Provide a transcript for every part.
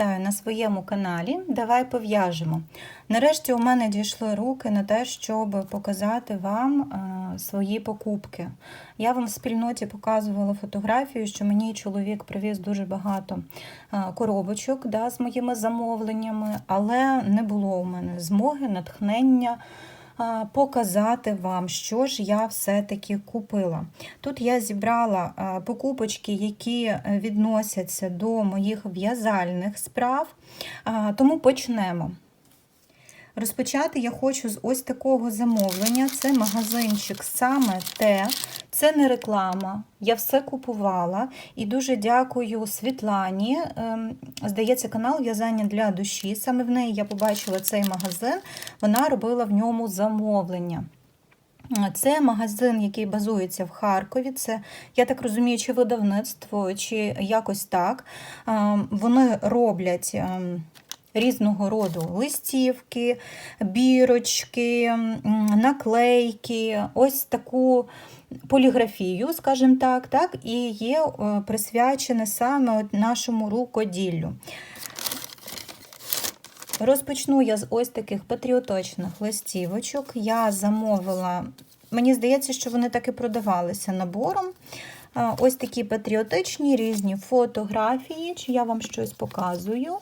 Вітаю на своєму каналі. Давай пов'яжемо. Нарешті у мене дійшли руки на те, щоб показати вам е, свої покупки. Я вам в спільноті показувала фотографію, що мені чоловік привіз дуже багато е, коробочок да, з моїми замовленнями, але не було у мене змоги, натхнення показати вам, що ж я все-таки купила. Тут я зібрала покупочки, які е, відносяться до моїх в'язальних справ, тому почнемо. Розпочати я хочу з ось такого замовлення. Це магазинчик саме те, це не реклама. Я все купувала і дуже дякую Світлані. Ем, Здається, канал В'язання для душі. Саме в неї я побачила цей магазин, вона робила в ньому замовлення. Це магазин, який базується в Харкові. Це, я так розумію, чи видавництво, чи якось так. Ем, Вони роблять. Різного роду листівки, бірочки, наклейки, ось таку поліграфію, скажімо так, так, і є е, присвячене саме нашому рукоділлю. Розпочну я з ось таких патріотичних листівочок. Я замовила, мені здається, що вони так і продавалися набором. Е, Ось такі патріотичні різні фотографії, чи я вам щось показую.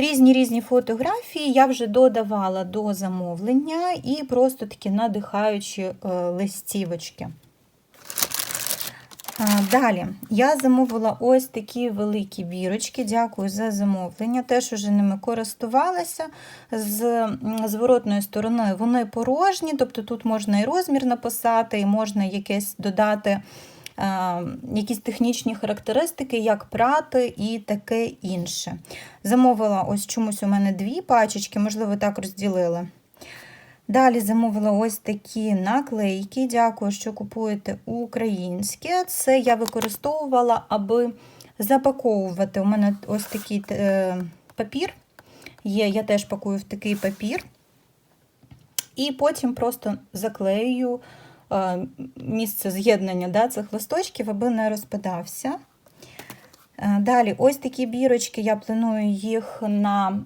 Різні різні фотографії я вже додавала до замовлення і просто такі надихаючі е, листівочки. Далі я замовила ось такі великі бірочки. Дякую за замовлення. Теж уже ними користувалася. З м, зворотної сторони вони порожні, тобто тут можна і розмір написати, і можна якесь додати якісь технічні характеристики, як прати і таке інше. Замовила ось чомусь у мене дві пачечки, можливо, так розділили. Далі замовила ось такі наклейки. Дякую, що купуєте українське. Це я використовувала, аби запаковувати. У мене ось такий е, папір є, я теж пакую в такий папір. І потім просто заклею місце з'єднання да, цих листочків, аби не розпадався. Е, Далі, ось такі бірочки, я планую їх на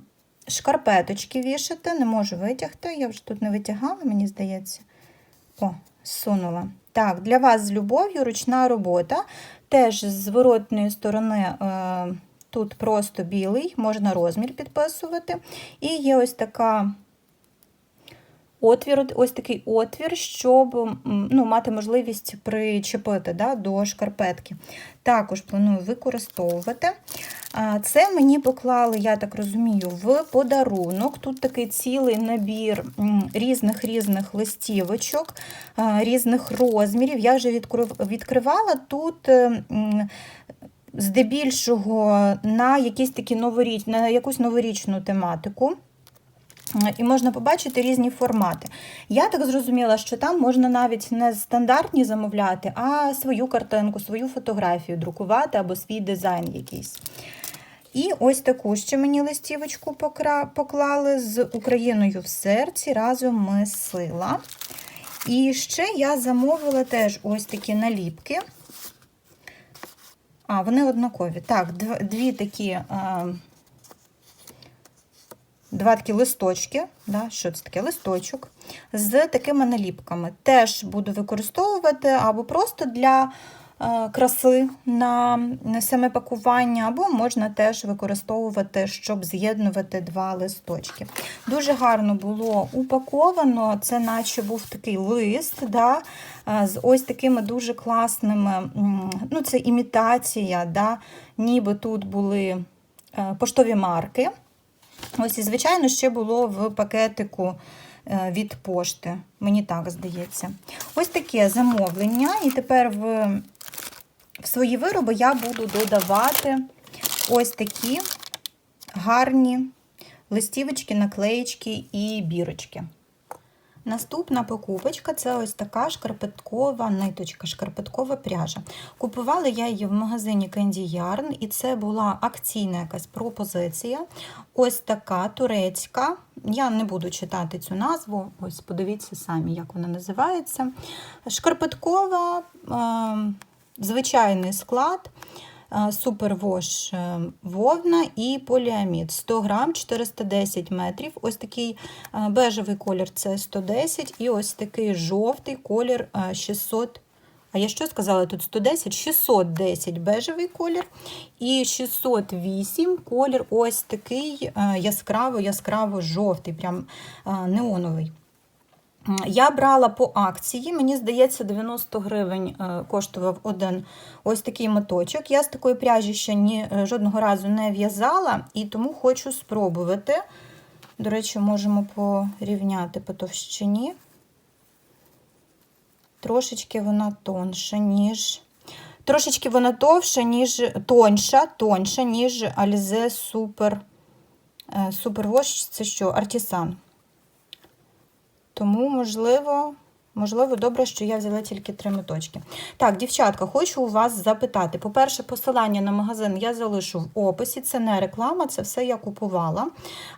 шкарпеточки вішати, не можу витягти. Я вже тут не витягала, мені здається. О, сунула. Так, для вас з любов'ю ручна робота. Теж з зворотної сторони е, тут просто білий, можна розмір підписувати. І є ось така отвір, ось такий отвір, щоб ну, мати можливість причепити да, до шкарпетки. Також планую використовувати. Це мені поклали, я так розумію, в подарунок. Тут такий цілий набір різних різних листівочок, різних розмірів. Я вже відкривала тут. е, Здебільшого на якісь такі новоріч... на якусь новорічну тематику. І можна побачити різні формати. Я так зрозуміла, що там можна навіть не стандартні замовляти, а свою картинку, свою фотографію друкувати або свій дизайн якийсь. І ось таку ще мені листівочку поклали з Україною в серці. Разом ми сила. І ще я замовила теж ось такі наліпки. А, вони однакові. Так, дві такі. Два такі листочки, да, що це таке листочок, з такими наліпками. Теж буду використовувати або просто для е, краси на, на саме пакування, або можна теж використовувати, щоб з'єднувати два листочки. Дуже гарно було упаковано, це наче був такий лист, да, е, з ось такими дуже класними, ну це імітація, да, ніби тут були е, поштові марки. Ось і, звичайно, ще було в пакетику е, від пошти. Мені так здається. Ось таке замовлення. І тепер в, в свої вироби я буду додавати ось такі гарні листівочки, наклеєчки і бірочки. Наступна покупочка це ось така шкарпеткова ниточка, шкарпеткова пряжа. Купувала я її в магазині Candy Yarn, і це була акційна якась пропозиція. Ось така турецька. Я не буду читати цю назву, ось подивіться самі, як вона називається. Шкарпеткова, е, звичайний склад. Е, супервош е, вовна і поліамід. 100 грам 410 метрів. Ось такий е, бежевий колір це 110, і ось такий жовтий колір е, 600. А я що сказала тут 110? 610 бежевий колір і 608 колір ось такий яскраво-яскраво жовтий, прям е, неоновий. Я брала по акції, мені здається, 90 гривень е, коштував один ось такий моточок. Я з такої пряжі ще ні, е, жодного разу не в'язала, і тому хочу спробувати. До речі, можемо порівняти по товщині. Трошечки вона тонша, ніж. Трошечки вона товша, ніж тонша, тонша, ніж Alize Super. е, Wash, це що? Артісан. Тому, можливо, можливо, добре, що я взяла тільки три моточки. Так, дівчатка, хочу у вас запитати. По-перше, посилання на магазин я залишу в описі. Це не реклама, це все я купувала.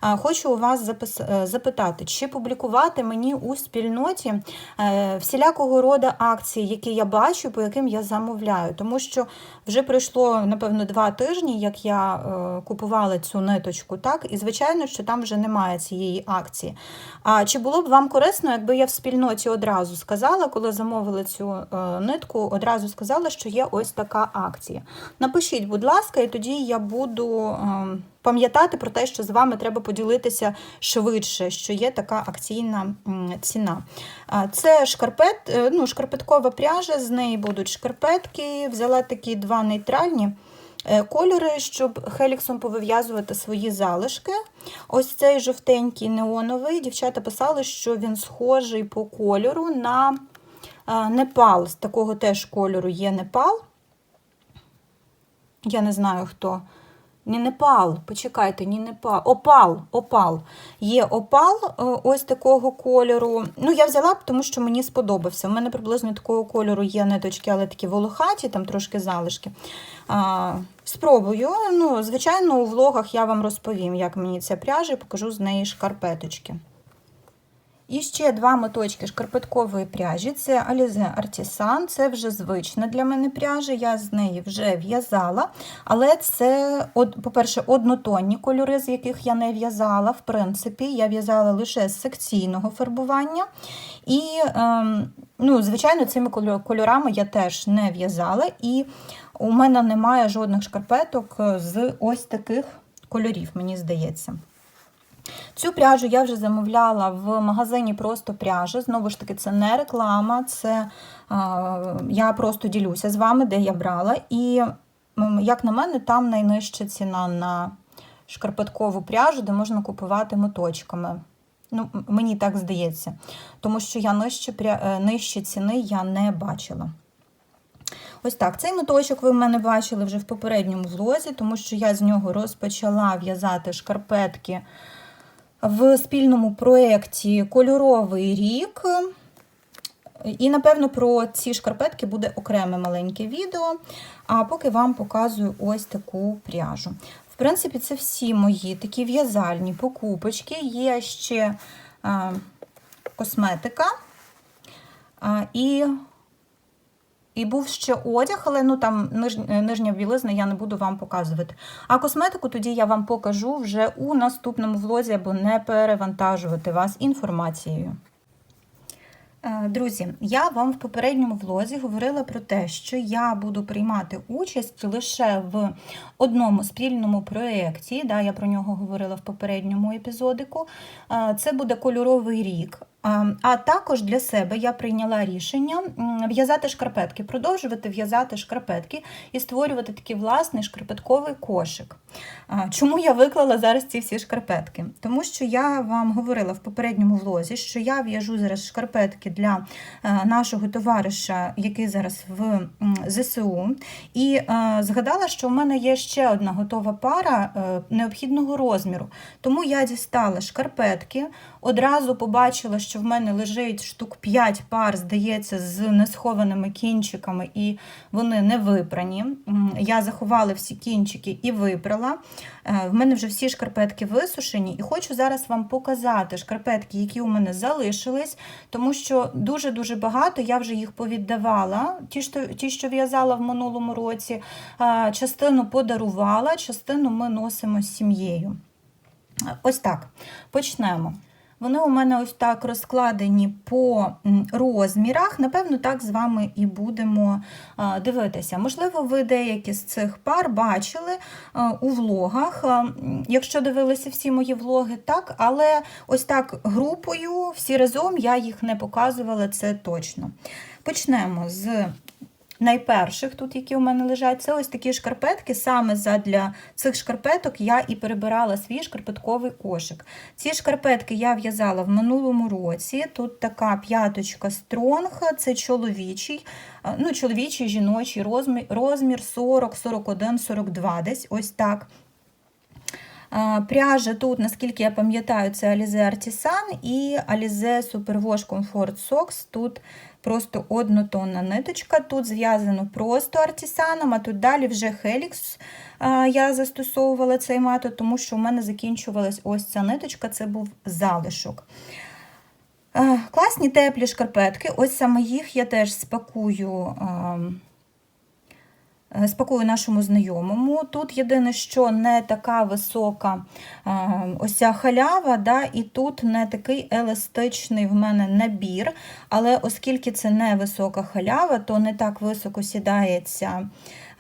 Хочу у вас е, запитати, чи публікувати мені у спільноті е, всілякого роду акції, які я бачу, по яким я замовляю. Тому що вже пройшло, напевно, два тижні, як я е, купувала цю ниточку, так, і звичайно, що там вже немає цієї акції. А чи було б вам корисно, якби я в спільноті одразу сказала, коли замовили цю е, нитку, одразу сказала, що є ось така акція. Напишіть, будь ласка, і тоді я буду е, пам'ятати про те, що з вами треба поділитися швидше, що є така акційна ціна. А, Це шкарпет, е, ну, шкарпеткова пряжа, з неї будуть шкарпетки. Взяла такі два нейтральні. Е, Кольори, щоб хеліксом повив'язувати свої залишки. Ось цей жовтенький неоновий. Дівчата писали, що він схожий по кольору на е, Непал. З такого теж кольору є Непал. Я не знаю хто. Ні, Непал, почекайте, ні Непал. Опал, опал. Є опал е, ось такого кольору. Ну, я взяла, тому що мені сподобався. У мене приблизно такого кольору є ниточки, але такі волохаті, там трошки залишки. А, спробую. Ну, звичайно, у влогах я вам розповім, як мені ця пряжа, і покажу з неї шкарпеточки. І ще два моточки шкарпеткової пряжі. Це Alize Artisan, це вже звична для мене пряжа, я з неї вже в'язала. Але це, по-перше, однотонні кольори, з яких я не в'язала. В принципі, я в'язала лише з секційного фарбування. І, ем, ну, звичайно, цими кольорами я теж не в'язала. І у мене немає жодних шкарпеток з ось таких кольорів, мені здається. Цю пряжу я вже замовляла в магазині просто пряжа. Знову ж таки, це не реклама, це я просто ділюся з вами, де я брала. І, як на мене, там найнижча ціна на шкарпеткову пряжу, де можна купувати моточками. Ну, мені так здається. Тому що я нижче, е, нижче ціни я не бачила. Ось так, цей моточок ви в мене бачили вже в попередньому влозі, тому що я з нього розпочала в'язати шкарпетки в спільному проєкті Кольоровий рік. І, напевно, про ці шкарпетки буде окреме маленьке відео. А поки вам показую ось таку пряжу. В принципі, це всі мої такі в'язальні покупочки. Є ще а, косметика. І і був ще одяг, але ну там ниж, нижня білизна я не буду вам показувати. А косметику тоді я вам покажу вже у наступному влозі, аби не перевантажувати вас інформацією. Е, Друзі, я вам в попередньому влозі говорила про те, що я буду приймати участь лише в одному спільному проєкті. Да, я про нього говорила в попередньому епізодику. Е, Це буде кольоровий рік. А, також для себе я прийняла рішення в'язати шкарпетки, продовжувати в'язати шкарпетки і створювати такий власний шкарпетковий кошик. Чому я виклала зараз ці всі шкарпетки? Тому що я вам говорила в попередньому влозі, що я в'яжу зараз шкарпетки для е, нашого товариша, який зараз в ЗСУ. І е, згадала, що в мене є ще одна готова пара е, необхідного розміру. Тому я дістала шкарпетки Одразу побачила, що в мене лежить штук 5 пар, здається, з несхованими кінчиками, і вони не випрані. Я заховала всі кінчики і випрала. Е, В мене вже всі шкарпетки висушені, і хочу зараз вам показати шкарпетки, які у мене залишились, тому що дуже-дуже багато я вже їх повіддавала. Ті, що, ті, що в'язала в минулому році, Е, частину подарувала, частину ми носимо з сім'єю. Ось так. Почнемо. Вони у мене ось так розкладені по розмірах. Напевно, так з вами і будемо дивитися. Можливо, ви деякі з цих пар бачили у влогах. Якщо дивилися всі мої влоги, так, але ось так групою, всі разом я їх не показувала, це точно. Почнемо з найперших, тут, які у мене лежать, це ось такі шкарпетки. Саме задля цих шкарпеток я і перебирала свій шкарпетковий кошик. Ці шкарпетки я в'язала в минулому році. Тут така п'яточка стронг, це чоловічий, ну, чоловічий, жіночий розмір, розмір 40, 41, 42, десь ось так. Пряжа тут, наскільки я пам'ятаю, це Alize Artisan і Alize Superwash Comfort Socks. Тут просто однотонна ниточка. Тут зв'язано просто артісаном, а тут далі вже хелікс я застосовувала цей метод, тому що у мене закінчувалась ось ця ниточка, це був залишок. Класні теплі шкарпетки. Ось саме їх я теж спакую. Е, Спакую нашому знайомому. Тут єдине, що не така висока е, ось халява, да, і тут не такий еластичний в мене набір. Але оскільки це не висока халява, то не так високо сідається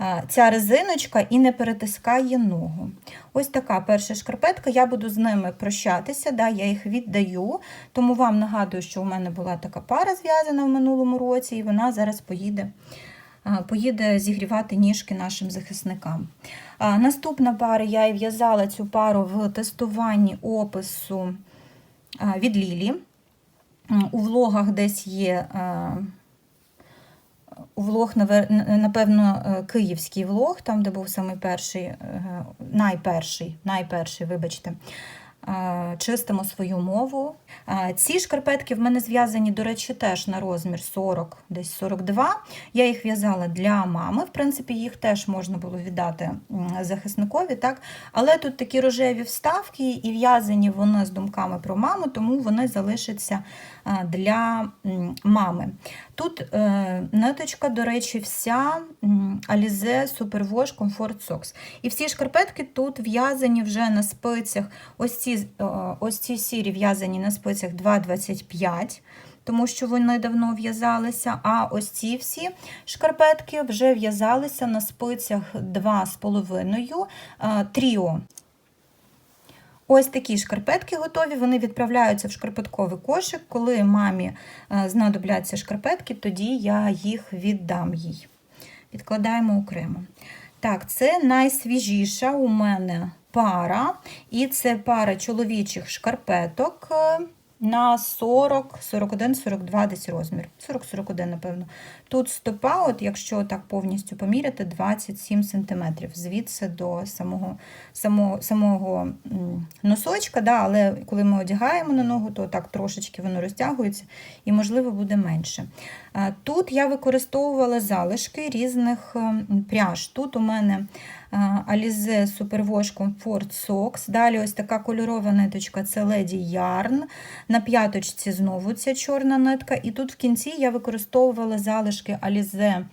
е, ця резиночка і не перетискає ногу. Ось така перша шкарпетка. Я буду з ними прощатися, да, я їх віддаю. Тому вам нагадую, що у мене була така пара зв'язана в минулому році, і вона зараз поїде поїде зігрівати ніжки нашим захисникам. Наступна пара, я і в'язала цю пару в тестуванні опису від Лілі. У влогах десь є. У влог, напевно, е, київський влог, там, де був самий перший, е, найперший, найперший, вибачте, чистимо свою мову. Е, Ці шкарпетки в мене зв'язані, до речі, теж на розмір 40, десь 42. Я їх в'язала для мами. В принципі, їх теж можна було віддати захисникові, так? але тут такі рожеві вставки, і в'язані вони з думками про маму, тому вони залишаться е, для мами. Тут е, ниточка, до речі, вся Alize Superwash Comfort Socks. І всі шкарпетки тут в'язані вже на спицях. Ось ці, е, ось ці сірі в'язані на спицях 2,25, тому що вони давно в'язалися. А ось ці всі шкарпетки вже в'язалися на спицях 2,5 е, тріо. Ось такі шкарпетки готові, вони відправляються в шкарпетковий кошик. Коли мамі е, знадобляться шкарпетки, тоді я їх віддам їй. Відкладаємо окремо. Так, це найсвіжіша у мене пара, і це пара чоловічих шкарпеток на 40, 41, 42 десь розмір. 40-41, напевно. Тут стопа, от якщо так повністю поміряти, 27 см звідси до самого самого, самого носочка, да, але коли ми одягаємо на ногу, то так трошечки воно розтягується і, можливо, буде менше. Тут я використовувала залишки різних пряж. Тут у мене Alize Superwash Comfort Socks. Далі ось така кольорова ниточка це Lady Yarn. На п'яточці знову ця чорна нитка. І тут в кінці я використовувала залишки Alize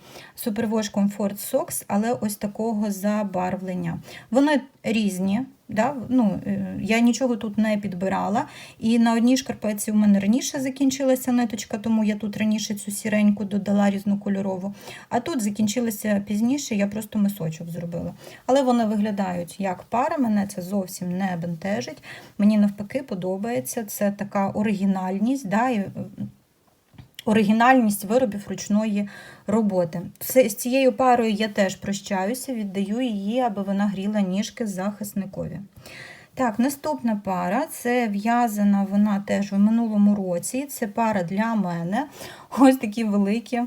Superwash Comfort Socks, але ось такого забарвлення. Вони різні. Да? Ну, е, я нічого тут не підбирала. І на одній шкарпетці у мене раніше закінчилася ниточка, тому я тут раніше цю сіреньку додала різнокольорову. А тут закінчилася пізніше, я просто мисочок зробила. Але вони виглядають як пара, мене це зовсім не бентежить. Мені навпаки подобається. Це така оригінальність. Да? е, Оригінальність виробів ручної роботи. З цією парою я теж прощаюся, віддаю її, аби вона гріла ніжки захисникові. Так, наступна пара це в'язана вона теж у минулому році. Це пара для мене. Ось такі великі,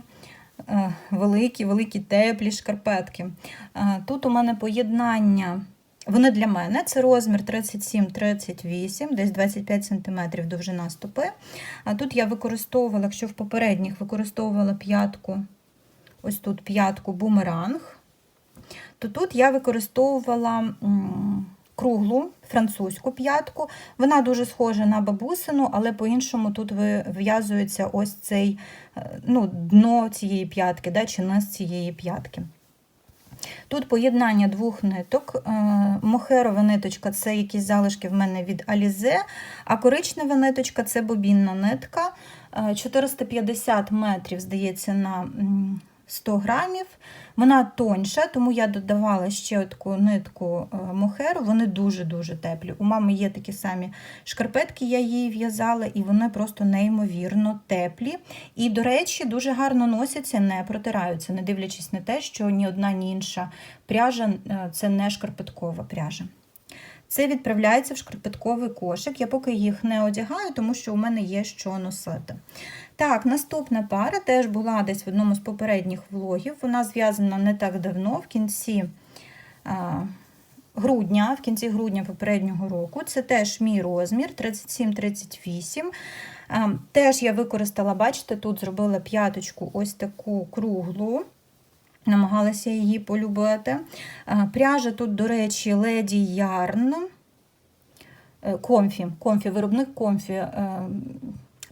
е, великі, великі теплі шкарпетки. Е, Тут у мене поєднання Вони для мене це розмір 37-38, десь 25 см довжина стопи. А тут я використовувала, якщо в попередніх використовувала п'ятку, ось тут п'ятку бумеранг, то тут я використовувала круглу французьку п'ятку. Вона дуже схожа на бабусину, але по-іншому тут вив'язується ось цей е, ну, дно цієї п'ятки, да, чи низ цієї п'ятки. Тут поєднання двох ниток. Е, мохерова ниточка це якісь залишки в мене від Алізе, а коричнева ниточка це бобінна нитка. 450 е, метрів, здається, на 100 грамів. Вона тоньша, тому я додавала ще таку нитку е, мохеру, вони дуже-дуже теплі. У мами є такі самі шкарпетки, я її в'язала, і вони просто неймовірно теплі. І, до речі, дуже гарно носяться, не протираються, не дивлячись на те, що ні одна, ні інша пряжа е, це не шкарпеткова пряжа. Це відправляється в шкарпетковий кошик. Я поки їх не одягаю, тому що у мене є що носити. Так, наступна пара теж була десь в одному з попередніх влогів. Вона зв'язана не так давно, в кінці грудня, в кінці грудня попереднього року. Це теж мій розмір 37-38. Теж я використала, бачите, тут зробила п'яточку ось таку круглу. Намагалася її полюбити. Пряжа тут, до речі, Леді Ярн. Комфі, комфі, виробник комфі. Е,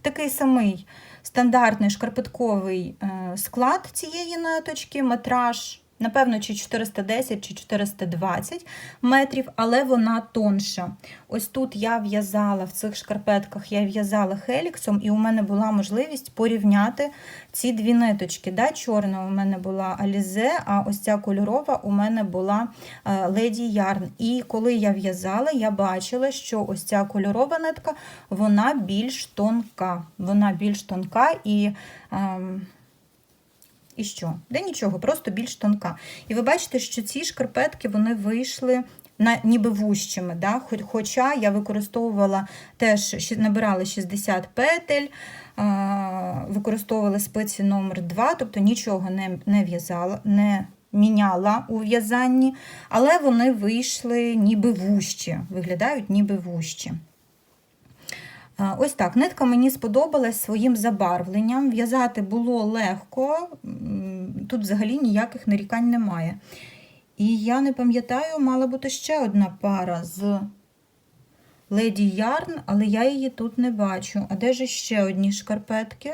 такий самий стандартний шкарпетковий е, склад цієї ниточки, метраж Напевно, чи 410, чи 420 метрів, але вона тонша. Ось тут я в'язала в цих шкарпетках, я в'язала хеліксом, і у мене була можливість порівняти ці дві ниточки. Да, Чорна у мене була Alize, а ось ця кольорова у мене була Lady Yarn. І коли я в'язала, я бачила, що ось ця кольорова нитка вона більш тонка. Вона більш тонка і. Ем, і що? Де нічого, просто більш тонка. І ви бачите, що ці шкарпетки вони вийшли на, ніби вущими. Да? Хоча я використовувала теж набирала 60 петель, використовувала спиці номер 2 тобто нічого не не в'язала, не міняла у в'язанні, але вони вийшли ніби вущі, виглядають ніби вущі. Ось так, нитка мені сподобалась своїм забарвленням. В'язати було легко, тут взагалі ніяких нарікань немає. І я не пам'ятаю, мала бути ще одна пара з Lady Yarn, але я її тут не бачу. А де ж ще одні шкарпетки?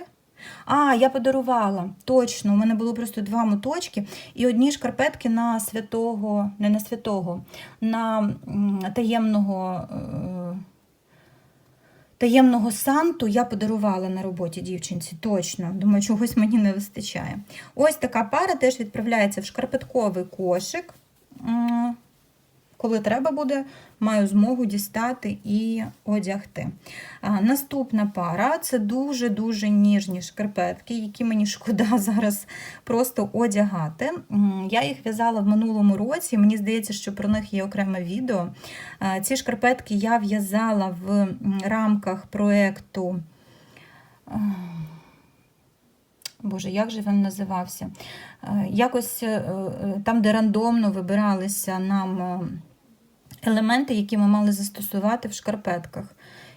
А, я подарувала. Точно, у мене було просто два моточки і одні шкарпетки на святого, не на святого, на таємного. Таємного санту я подарувала на роботі дівчинці, точно, думаю, чогось мені не вистачає. Ось така пара теж відправляється в шкарпетковий кошик коли треба буде, маю змогу дістати і одягти. Наступна пара це дуже-дуже ніжні шкарпетки, які мені шкода зараз просто одягати. Я їх в'язала в минулому році, мені здається, що про них є окреме відео. Ці шкарпетки я в'язала в рамках проєкту. Боже, як же він називався? Якось е, е, там, де рандомно вибиралися нам е, елементи, які ми мали застосувати в шкарпетках.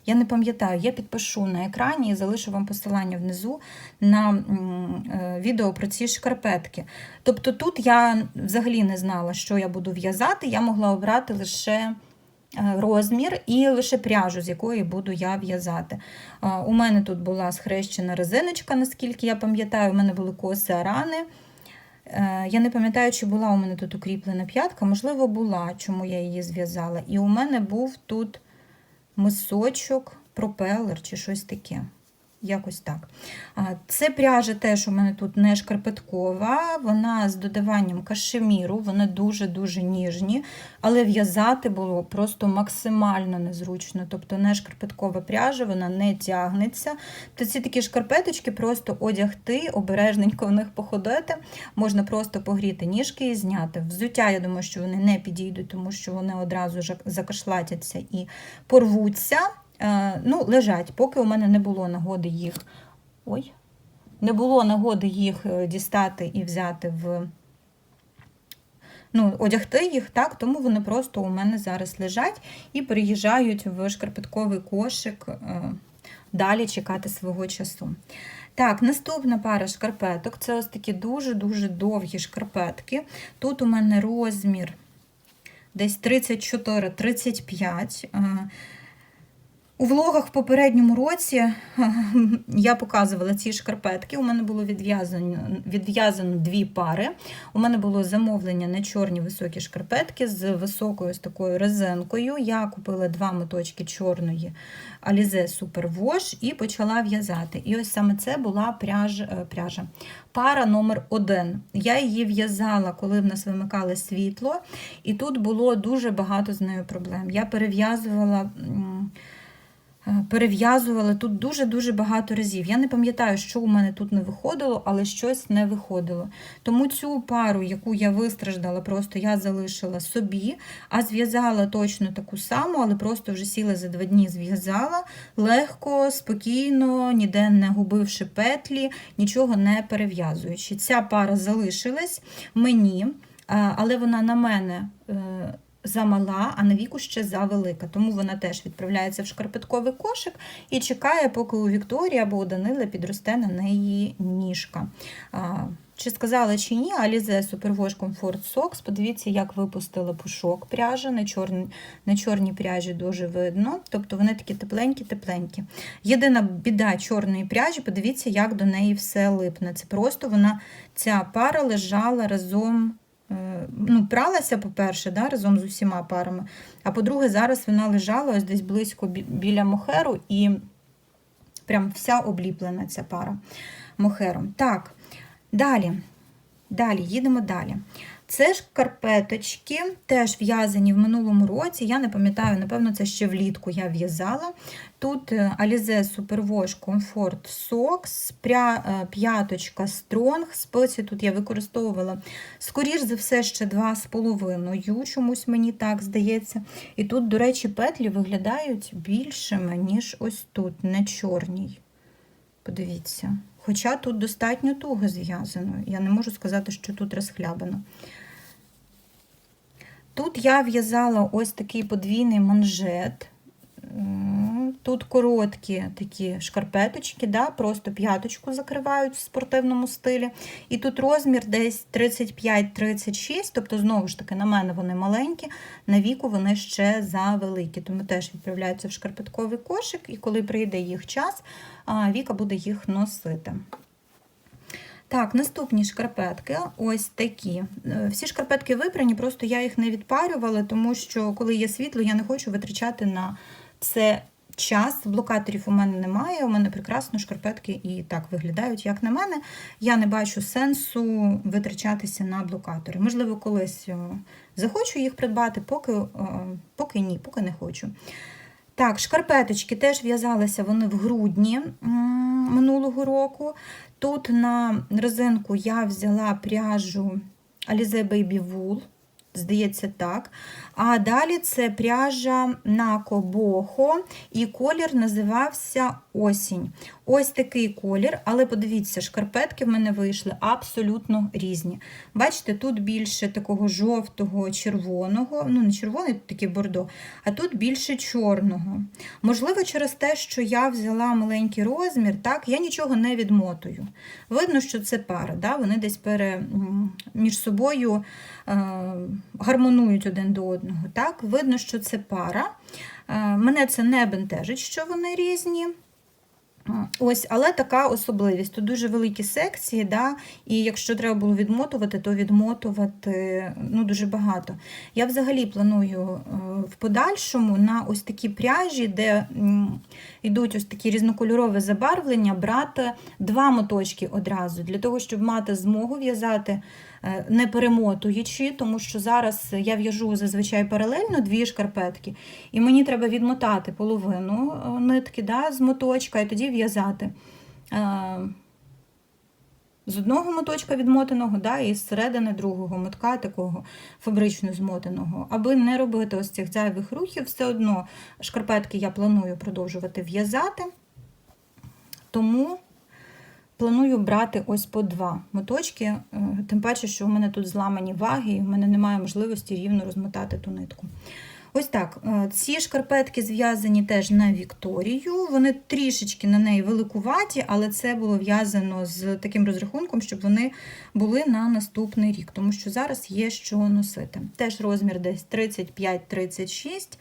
Я не пам'ятаю, я підпишу на екрані і залишу вам посилання внизу на е, відео про ці шкарпетки. Тобто тут я взагалі не знала, що я буду в'язати, я могла обрати лише е, розмір і лише пряжу, з якої буду я в'язати. У мене тут була схрещена резиночка, наскільки я пам'ятаю, у мене були коси арани. Е, я не пам'ятаю, чи була у мене тут укріплена п'ятка, можливо, була, чому я її зв'язала. І у мене був тут мисочок, пропелер чи щось таке. Якось так. Це пряжа теж у мене тут не шкарпеткова, вона з додаванням кашеміру, вони дуже-дуже ніжні, але в'язати було просто максимально незручно. Тобто не шкарпеткова пряжа, вона не тягнеться. То ці такі шкарпеточки просто одягти, обережненько в них походити. Можна просто погріти ніжки і зняти. Взуття, я думаю, що вони не підійдуть, тому що вони одразу закашлатяться і порвуться. Е, ну, лежать, поки у мене не було нагоди їх. Ой, не було нагоди їх е, дістати і взяти в ну, одягти їх, так, тому вони просто у мене зараз лежать і переїжджають в шкарпетковий кошик е, далі чекати свого часу. Так, наступна пара шкарпеток це ось такі дуже-дуже довгі шкарпетки. Тут у мене розмір десь 34-35. У влогах в попередньому році я показувала ці шкарпетки. У мене було відв'язано відв'язано дві пари. У мене було замовлення на чорні високі шкарпетки з високою ось такою резинкою. Я купила два моточки чорної Alize Super Wash і почала в'язати. І ось саме це була пряж, е, пряжа. Пара номер один. Я її в'язала, коли в нас вимикали світло, і тут було дуже багато з нею проблем. Я перев'язувала. Е, Перев'язувала тут дуже-дуже багато разів. Я не пам'ятаю, що у мене тут не виходило, але щось не виходило. Тому цю пару, яку я вистраждала, просто я залишила собі, а зв'язала точно таку саму, але просто вже сіла за два дні, зв'язала легко, спокійно, ніде не губивши петлі, нічого не перев'язуючи. Ця пара залишилась мені, але вона на мене. Замала, а на віку ще завелика. Тому вона теж відправляється в шкарпетковий кошик і чекає, поки у Вікторії або у Данила підросте на неї ніжка. Чи сказала, чи ні, Alize Superwash Comfort Socks. Подивіться, як випустила пушок пряжа. На чорній, на чорній пряжі дуже видно. Тобто вони такі тепленькі-тепленькі. Єдина біда чорної пряжі, подивіться, як до неї все липне. Це просто вона, ця пара лежала разом ну, пралася, по-перше, да, разом з усіма парами. А по-друге, зараз вона лежала ось десь близько біля мохеру і прям вся обліплена ця пара мохером. Так, далі. Далі, їдемо далі. Це шкарпеточки, теж в'язані в минулому році. Я не пам'ятаю, напевно, це ще влітку я в'язала. Тут е, Alize Superwash Comfort Socks, е, п'яточка Strong. Спеції тут я використовувала, скоріш за все, ще 2,5. Чомусь мені так здається. І тут, до речі, петлі виглядають більшими, ніж ось тут, на чорній. Подивіться. Хоча тут достатньо туго зв'язано. Я не можу сказати, що тут розхлябано. Тут я в'язала ось такий подвійний манжет. Тут короткі такі шкарпеточки, да, просто п'яточку закривають в спортивному стилі. І тут розмір десь 35-36, тобто, знову ж таки, на мене вони маленькі, на віку вони ще завеликі, тому теж відправляються в шкарпетковий кошик, і коли прийде їх час, Віка буде їх носити. Так, наступні шкарпетки, ось такі. Е, Всі шкарпетки випрані, просто я їх не відпарювала, тому що коли є світло, я не хочу витрачати на це час. Блокаторів у мене немає, у мене прекрасно шкарпетки і так виглядають, як на мене. Я не бачу сенсу витрачатися на блокатори. Можливо, колись е, захочу їх придбати, поки, е, поки ні, поки не хочу. Так, шкарпеточки теж в'язалися вони в грудні минулого року. Тут на резинку я взяла пряжу Alize Baby Wool, здається, так. А далі це пряжа Нако Бохо, і колір називався Осінь. Ось такий колір, але подивіться, шкарпетки в мене вийшли абсолютно різні. Бачите, тут більше такого жовтого, червоного, ну не червоний, такий бордо, а тут більше чорного. Можливо, через те, що я взяла маленький розмір, так, я нічого не відмотую. Видно, що це пара, да? вони десь пере, між собою е, гармонують один до одного. Так? Видно, що це пара. Е, мене це не бентежить, що вони різні. Ось, але така особливість. Тут дуже великі секції, да, і якщо треба було відмотувати, то відмотувати ну, дуже багато. Я взагалі планую е, в подальшому на ось такі пряжі, де йдуть ось такі різнокольорові забарвлення, брати два моточки одразу, для того, щоб мати змогу в'язати не перемотуючи, тому що зараз я в'яжу зазвичай паралельно дві шкарпетки, і мені треба відмотати половину е, нитки да, з моточка, і тоді в'язати. е, З одного моточка відмотаного, да, і з середини другого мотка, такого фабрично змотаного. Аби не робити ось цих зайвих рухів, все одно шкарпетки я планую продовжувати в'язати. Тому Планую брати ось по два моточки, е, тим паче, що у мене тут зламані ваги, і в мене немає можливості рівно розмотати ту нитку. Ось так. е, Ці шкарпетки зв'язані теж на Вікторію. Вони трішечки на неї великуваті, але це було в'язано з таким розрахунком, щоб вони були на наступний рік, тому що зараз є що носити. Теж розмір десь 35-36.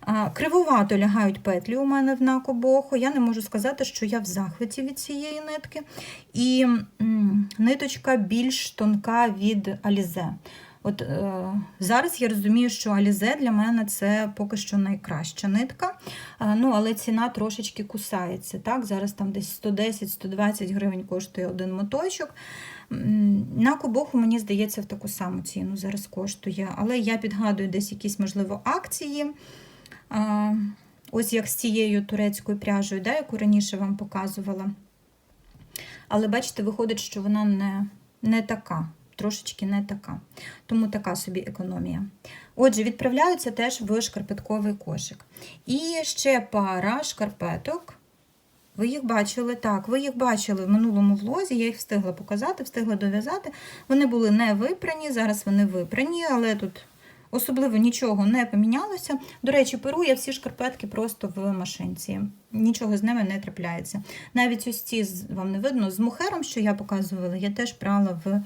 А, Кривовато лягають петлі у мене в накобоху. Я не можу сказати, що я в захваті від цієї нитки. І ниточка більш тонка від Алізе. От е, зараз я розумію, що Алізе для мене це поки що найкраща нитка. Е, ну, але ціна трошечки кусається. Так? Зараз там десь 110-120 гривень коштує один моточок. На кобоху, мені здається, в таку саму ціну зараз коштує. Але я підгадую десь якісь, можливо, акції. Е, ось як з цією турецькою пряжею, да, яку раніше вам показувала. Але бачите, виходить, що вона не, не така трошечки не така. Тому така собі економія. Отже, відправляються теж в шкарпетковий кошик. І ще пара шкарпеток. Ви їх бачили, так, ви їх бачили в минулому влозі, я їх встигла показати, встигла дов'язати. Вони були не випрані, зараз вони випрані, але тут особливо нічого не помінялося. До речі, перу я всі шкарпетки просто в машинці. Нічого з ними не трапляється. Навіть ось ці вам не видно, з мухером, що я показувала, я теж прала в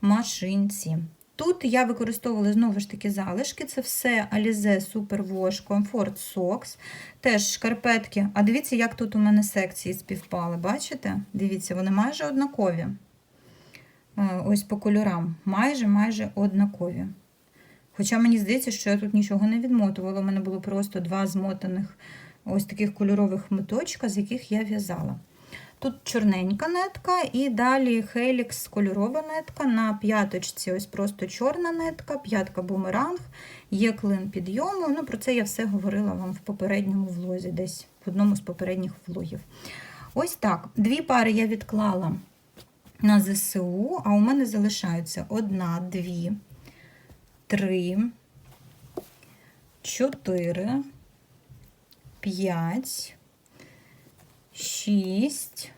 машинці. Тут я використовувала знову ж таки залишки. Це все Alize Super Wash Comfort Socks. Теж шкарпетки. А дивіться, як тут у мене секції співпали. Бачите? Дивіться, вони майже однакові. Ось по кольорам. Майже-майже однакові. Хоча мені здається, що я тут нічого не відмотувала. У мене було просто два змотаних ось таких кольорових моточка, з яких я в'язала. Тут чорненька нитка, і далі Helix кольорова нитка. На п'яточці ось просто чорна нитка, п'ятка бумеранг, є клин підйому. Ну, Про це я все говорила вам в попередньому влозі, десь в одному з попередніх влогів. Ось так. Дві пари я відклала на ЗСУ, а у мене залишаються одна, дві, три, чотири, п'ять. 6,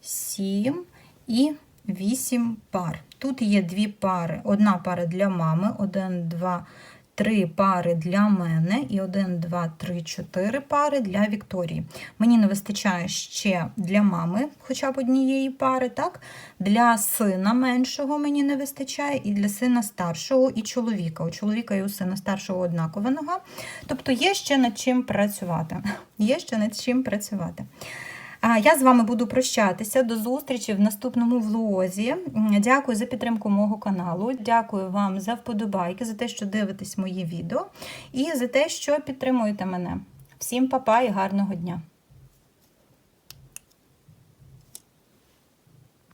7 і вісім пар. Тут є дві пари. Одна пара для мами, 1, 2, 3 пари для мене і 1, 2, 3, 4 пари для Вікторії. Мені не вистачає ще для мами хоча б однієї пари. так? Для сина меншого мені не вистачає, і для сина старшого і чоловіка. У чоловіка і у сина старшого однакова нога. Тобто є ще над чим працювати. Є ще над чим працювати. Я з вами буду прощатися. До зустрічі в наступному влозі. Дякую за підтримку мого каналу. Дякую вам за вподобайки, за те, що дивитесь мої відео, і за те, що підтримуєте мене. Всім па-па і гарного дня!